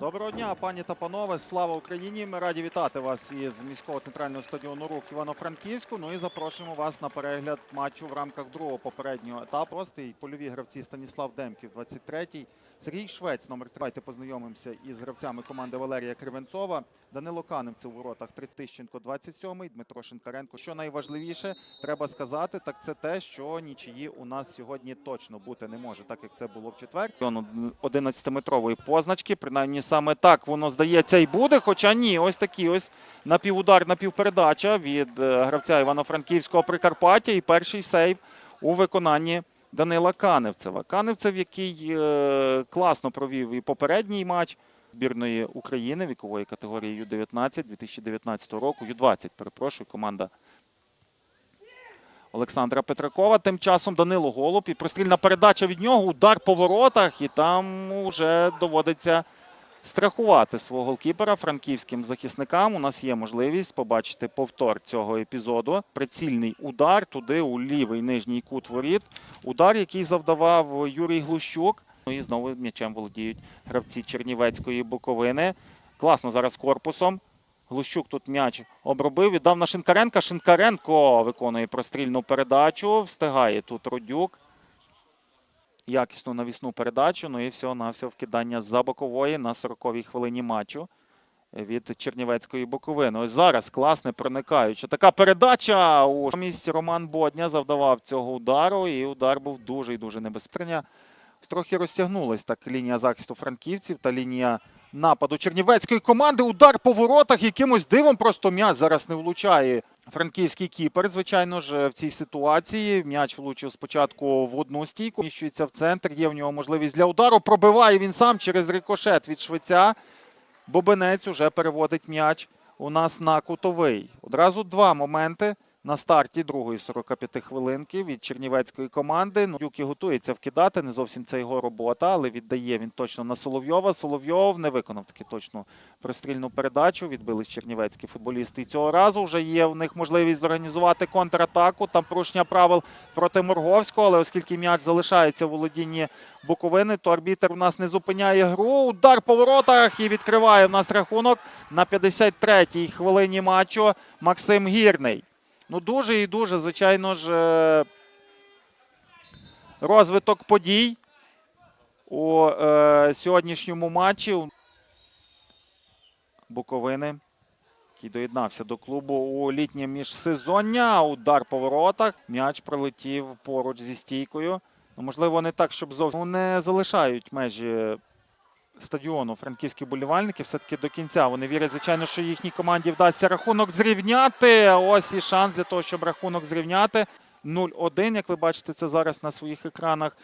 Доброго дня, пані та панове. Слава Україні! Ми раді вітати вас із міського центрального стадіону Рух Івано-Франківську. Ну і запрошуємо вас на перегляд матчу в рамках другого попереднього етапу. Простий польові гравці Станіслав Демків, 23-й, Сергій Швець, номер 3. Давайте познайомимося із гравцями команди Валерія Кривенцова, Данило Каневцев у воротах, Тищенко, 27-й, Дмитро Шинкаренко. Що найважливіше, треба сказати, так це те, що нічиї у нас сьогодні точно бути не може, так як це було в четвер. 11-метрової позначки, принаймні саме так воно здається і буде. Хоча ні, ось такий ось напівудар, напівпередача від е, гравця Івано-Франківського Прикарпаття і перший сейв у виконанні Данила Каневцева. Каневцев, який е, класно провів і попередній матч збірної України вікової категорії Ю-19 2019 року. Ю-20, перепрошую, команда Олександра Петракова. Тим часом Данило Голуб і прострільна передача від нього, удар по воротах, і там вже доводиться страхувати свого голкіпера франківським захисникам. У нас є можливість побачити повтор цього епізоду. Прицільний удар туди у лівий нижній кут воріт. Удар, який завдавав Юрій Глущук. Ну і знову м'ячем володіють гравці Чернівецької Буковини. Класно зараз корпусом. Глущук тут м'яч обробив, віддав на Шинкаренка. Шинкаренко виконує прострільну передачу. Встигає тут Родюк. Якісну навісну передачу. Ну і всього на все вкидання за бокової на 40-й хвилині матчу від Чернівецької Буковини. Ось зараз класне проникаюча. Така передача у місці Роман Бодня завдавав цього удару, і удар був дуже і дуже небезпечний. Трохи розтягнулась так лінія захисту франківців та лінія нападу чернівецької команди. Удар по воротах. Якимось дивом просто м'яч зараз не влучає. Франківський кіпер, звичайно ж, в цій ситуації. М'яч влучив спочатку в одну стійку, міщується в центр. Є в нього можливість для удару. Пробиває він сам через рикошет від швеця. Бобинець уже переводить м'яч у нас на кутовий. Одразу два моменти на старті другої 45 хвилинки від чернівецької команди. Ну, Юкі готується вкидати. Не зовсім це його робота, але віддає він точно на Соловйова. Соловйов не виконав таки точну пристрільну передачу. Відбились чернівецькі футболісти. І цього разу вже є в них можливість зорганізувати контратаку. Там порушення правил проти Морговського, але оскільки м'яч залишається в володінні Буковини, то арбітер у нас не зупиняє гру. Удар по воротах і відкриває в нас рахунок на 53-й хвилині матчу Максим Гірний. Ну, дуже і дуже, звичайно ж, е, розвиток подій у е, сьогоднішньому матчі Буковини, який доєднався до клубу у літнє міжсезоння. Удар по воротах. М'яч пролетів поруч зі стійкою. Ну, можливо, не так, щоб зовсім Ну, не залишають межі стадіону франківські болівальники. Все-таки до кінця вони вірять, звичайно, що їхній команді вдасться рахунок зрівняти. Ось і шанс для того, щоб рахунок зрівняти. 0-1, як ви бачите це зараз на своїх екранах.